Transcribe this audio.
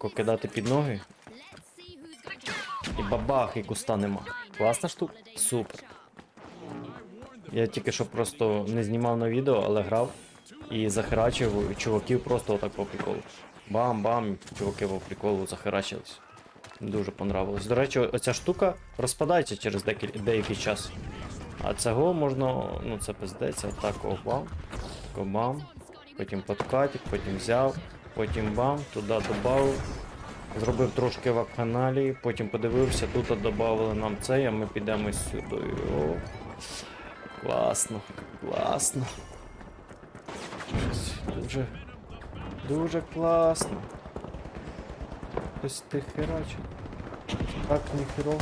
тако кидати під ноги. І бабах, і куста нема. Класна штука? Супер. Я тільки що просто не знімав на відео, але грав і захерачив чуваків просто отак по приколу. Бам-бам, чуваки по приколу захерачились. Дуже понравилось. До речі, оця штука розпадається через деякий час. А цього можна, ну це пиздеться, отак о, бам, тако потім подкатик, потім взяв, потім бам, туди додав, зробив трошки вакханалії, потім подивився, тут додали нам цей, а ми підемо сюди. О, класно, класно. Дуже, дуже класно. Хтось ти херачить. Так ніхеро.